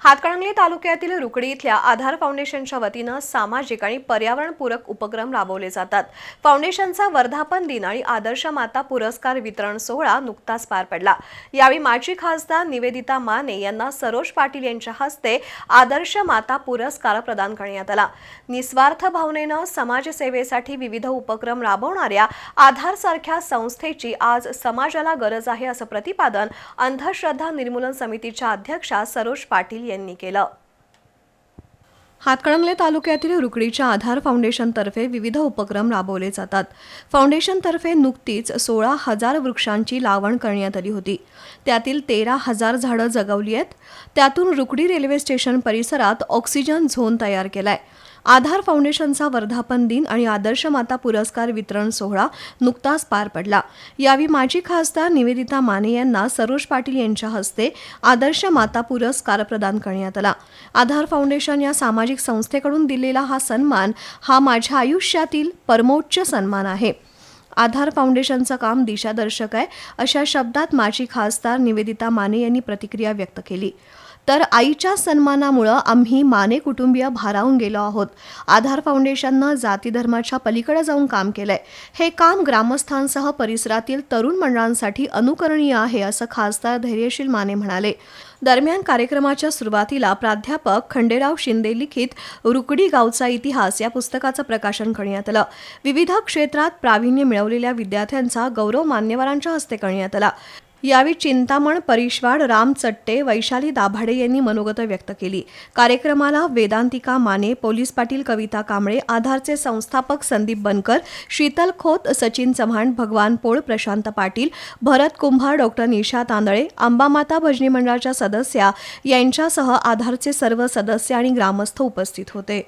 हातकणंगले तालुक्यातील रुकडी इथल्या आधार फाउंडेशनच्या वतीनं सामाजिक आणि पर्यावरणपूरक उपक्रम राबवले जातात. फाउंडेशनचा वर्धापन दिन आणि आदर्श माता पुरस्कार वितरण सोहळा नुकताच पार पडला. यावेळी माजी खासदार निवेदिता माने यांना सरोज पाटील यांच्या हस्ते आदर्श माता पुरस्कार प्रदान करण्यात आला. निस्वार्थ भावनेनं समाजसेवेसाठी विविध उपक्रम राबवणाऱ्या आधारसारख्या संस्थेची आज समाजाला गरज आहे असं प्रतिपादन अंधश्रद्धा निर्मूलन समितीच्या अध्यक्षा सरोज पाटील यांनी केलं. हातकणंगले तालुक्यातील रुकडीच्या आधार फाउंडेशनतर्फे विविध उपक्रम राबवले जातात. फाउंडेशनतर्फे नुकतीच सोळा हजार वृक्षांची लावण करण्यात आली होती. त्यातील तेरा हजार झाडं जगवली आहेत. त्यातून रुकडी रेल्वे स्टेशन परिसरात ऑक्सिजन झोन तयार केलाय. आधार फाउंडेशनचा वर्धापन दिन आणि आदर्श माता पुरस्कार वितरण सोहळा नुकताच पार पडला. यावेळी माजी खासदार निवेदिता माने यांना सरोज पाटील यांच्या हस्ते आदर्श माता पुरस्कार प्रदान करण्यात आला. आधार फाउंडेशन या सामाजिक संस्थेकडून दिलेला हा सन्मान हा माझ्या आयुष्यातील परमोच्च सन्मान आहे. आधार फाउंडेशनचं काम दिशादर्शक आहे अशा शब्दात माजी खासदार निवेदिता माने यांनी प्रतिक्रिया व्यक्त केली. तर आईच्या सन्मानामुळं आम्ही माने कुटुंबीय भारावून गेलो आहोत. आधार फाउंडेशननं जाती धर्माच्या पलीकडे जाऊन काम केलंय. हे काम ग्रामस्थांसह परिसरातील तरुण मंडळांसाठी अनुकरणीय आहे असं खासदार धैर्यशील माने म्हणाले. दरम्यान कार्यक्रमाच्या सुरुवातीला प्राध्यापक खंडेराव शिंदे लिखित रुकडी गावचा इतिहास या पुस्तकाचं प्रकाशन करण्यात आलं. विविध क्षेत्रात प्रावीण्य मिळवलेल्या विद्यार्थ्यांचा गौरव मान्यवरांच्या हस्ते करण्यात आला. यावेळी चिंतामण परिश्वाड राम चट्टे वैशाली दाभाडे यांनी मनोगत व्यक्त केली. कार्यक्रमाला वेदांतिका माने पोलीस पाटील कविता कांबळे आधारचे संस्थापक संदीप बनकर शीतल खोत सचिन चव्हाण भगवान पोळ प्रशांत पाटील भरत कुंभार डॉक्टर निशा तांदळे आंबामाता भजनी मंडळाच्या सदस्या यांच्यासह आधारचे सर्व सदस्य आणि ग्रामस्थ उपस्थित होते.